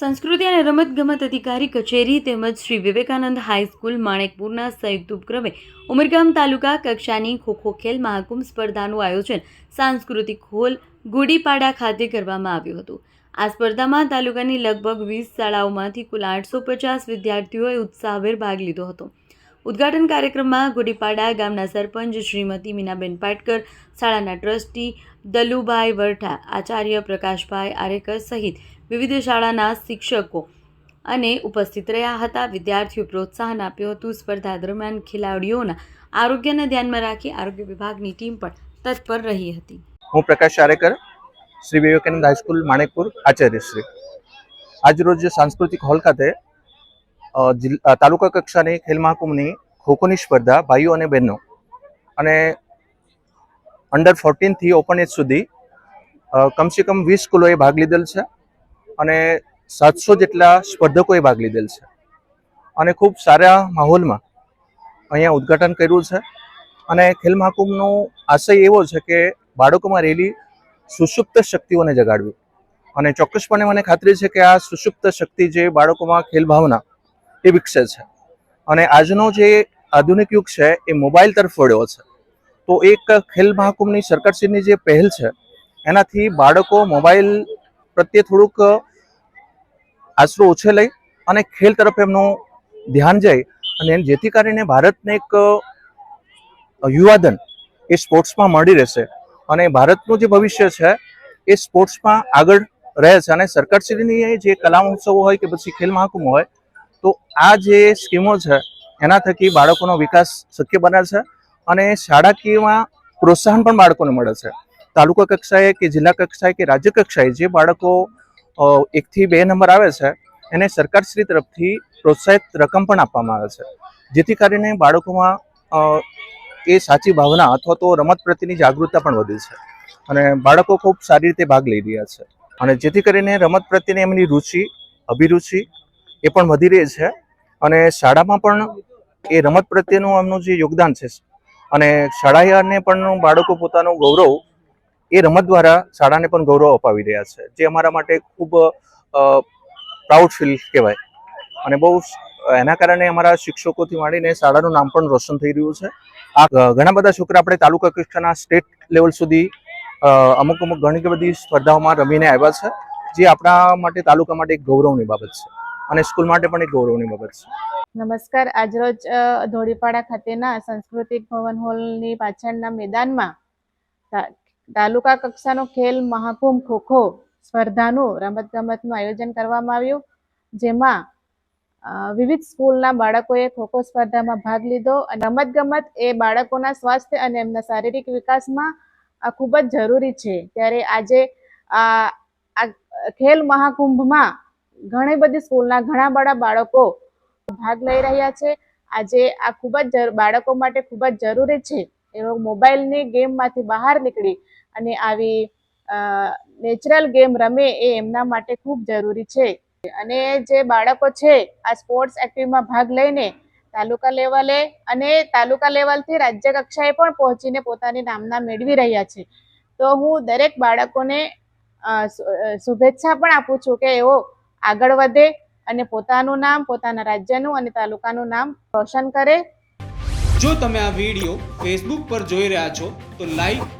સંસ્કૃતિ અને રમતગમત અધિકારી કચેરી તેમજ શ્રી વિવેકાનંદ હાઈસ્કૂલ માણેકપુરના સંયુક્ત ઉપક્રમે ઉમરગામ તાલુકા કક્ષાની ખોખો ખેલ મહાકુંભ સ્પર્ધાનું આયોજન સાંસ્કૃતિક હોલ ગુડીપાડા ખાતે કરવામાં આવ્યું હતું. આ સ્પર્ધામાં તાલુકાની લગભગ વીસ શાળાઓમાંથી કુલ આઠસો પચાસ વિદ્યાર્થીઓએ ઉત્સાહભેર ભાગ લીધો હતો. ઉદ્ઘાટન કાર્યક્રમમાં ગુડીપાડા ગામના સરપંચ શ્રીમતી મીનાબેન પાટકર, શાળાના ટ્રસ્ટી દલુભાઈ વરઠા, આચાર્ય પ્રકાશભાઈ આરેકર સહિત વિવિધ શાળાના શિક્ષકો અને ઉપસ્થિત રહ્યા હતા. વિદ્યાર્થીઓ પ્રોત્સાહન આપ્યું હતું. સ્પર્ધા દરમિયાન ખેલાડીઓના આરોગ્યને ધ્યાનમાં રાખી આરોગ્ય વિભાગની ટીમ પણ તત્પર રહી હતી. હું પ્રકાશ ચારેકર શ્રી વિવેકાનંદ હાઈસ્કૂલ માણેકપુર, આચાર્ય શ્રી. આજરોજ સાંસ્કૃતિક હોલ ખાતે તાલુકા કક્ષાની ખેલ મહાકુંભની ખોખોની સ્પર્ધા ભાઈઓ અને બહેનો અને અંડર ફોર્ટીનથી ઓપન એજ સુધી કમસે કમ વીસ સ્કૂલોએ ભાગ લીધેલ છે. અને સાતસો જેટલા સ્પર્ધકોએ ભાગ લીધેલ છે. અને ખૂબ સારા માહોલમાં અહીંયા ઉદ્ઘાટન કર્યું છે. અને ખેલ મહાકુંભનો આશય એવો છે કે બાળકોમાં રહેલી સુષુપ્ત શક્તિઓને જગાડવી. અને ચોક્કસપણે મને ખાતરી છે કે આ સુષુપ્ત શક્તિ જે બાળકોમાં ખેલ ભાવના એ વિકસે છે. અને આજનો જે આધુનિક યુગ છે એ મોબાઈલ તરફ વળ્યો છે. તો એક ખેલ મહાકુંભની સરકારશ્રીની જે પહેલ છે, એનાથી બાળકો મોબાઈલ પ્રત્યે થોડુંક આશરો લઈ અને ખેલ તરફ એમનું ધ્યાન જાય અને જેથી કરીને ભારતને એક યુવાધન એ સ્પોર્ટ્સમાં મળી રહેશે અને ભારતનું જે ભવિષ્ય છે એ સ્પોર્ટ્સમાં આગળ રહે છે અને સરકારશ્રીની જે કલા મહોત્સવો હોય કે પછી ખેલ મહાકુંભ હોય, તો આ જે સ્કીમો છે એના થકી બાળકોનો વિકાસ શક્ય બને છે અને શાળાકીયમાં પ્રોત્સાહન પણ બાળકોને મળે છે. તાલુકા કક્ષાએ કે જિલ્લા કક્ષાએ કે રાજ્ય કક્ષાએ જે બાળકો એકથી બે નંબર આવે છે, એને સરકારશ્રી તરફથી પ્રોત્સાહિત રકમ પણ આપવામાં આવે છે. જેથી કરીને બાળકોમાં એ સાચી ભાવના અથવા તો રમત પ્રત્યેની જાગૃતતા પણ વધી છે. અને બાળકો ખૂબ સારી રીતે ભાગ લઈ રહ્યા છે. અને જેથી કરીને રમત પ્રત્યેની એમની રુચિ, અભિરુચિ એ પણ વધી રહી છે. અને શાળામાં પણ એ રમત પ્રત્યેનું એમનું જે યોગદાન છે. અને શાળાયાને પણ બાળકો પોતાનું ગૌરવ એ રમત દ્વારા શાળાને પણ ગૌરવ અપાવી રહ્યા છે, જે અમારા માટે ખૂબ પ્રાઉડ ફીલ કહેવાય. અને બહુ એના કારણે અમારા શિક્ષકોથી માંડીને શાળાનું નામ પણ રોશન થઈ રહ્યું છે. આ ઘણા બધા છોકરા આપણે તાલુકા કક્ષાના સ્ટેટ લેવલ સુધી અમુક અમુક ઘણી બધી સ્પર્ધાઓમાં રમીને આવ્યા છે, જે આપણા માટે તાલુકા માટે એક ગૌરવની બાબત છે અને સ્કૂલ માટે પણ એક ગૌરવની બાબત છે. નમસ્કાર. આજરોજ ધોળીપાડા ખાતેના સાંસ્કૃતિક ભવન હોલની પાછળના મેદાનમાં તાલુકા કક્ષાનો ખેલ મહાકુંભ ખોખો સ્પર્ધાનું રમતગમતનું આયોજન કરવામાં આવ્યું. જેમાં વિવિધ સ્કૂલના બાળકોએ ખોખો સ્પર્ધામાં ભાગ લીધો અને રમતગમત એ બાળકોના સ્વાસ્થ્ય અને એમના શારીરિક વિકાસમાં ખૂબ જ જરૂરી છે. ત્યારે આજે આ આ ખેલ મહાકુંભમાં ઘણી બધી સ્કૂલના ઘણા બધા બાળકો ભાગ લઈ રહ્યા છે. આજે આ ખૂબ જ બાળકો માટે ખૂબ જ જરૂરી છે. એવો મોબાઈલની ગેમમાંથી બહાર નીકળી અને આવી નેચરલ ગેમ રમે એ એમના માટે ખૂબ જરૂરી છે. અને જે બાળકો છે, આ સ્પોર્ટ્સ એક્ટિવમાં ભાગ લઈને તાલુકા લેવલે અને તાલુકા લેવલથી રાજ્ય કક્ષાએ પણ પહોંચીને પોતાની નામના મેળવી રહ્યા છે. તો હું દરેક બાળકોને શુભેચ્છા પણ આપું છું કે એઓ આગળ વધે અને પોતાનું નામ, પોતાના રાજ્યનું અને તાલુકાનું નામ રોશન કરે. જો તમે આ વીડિયો ફેસબુક પર જોઈ રહ્યા છો, તો લાઈક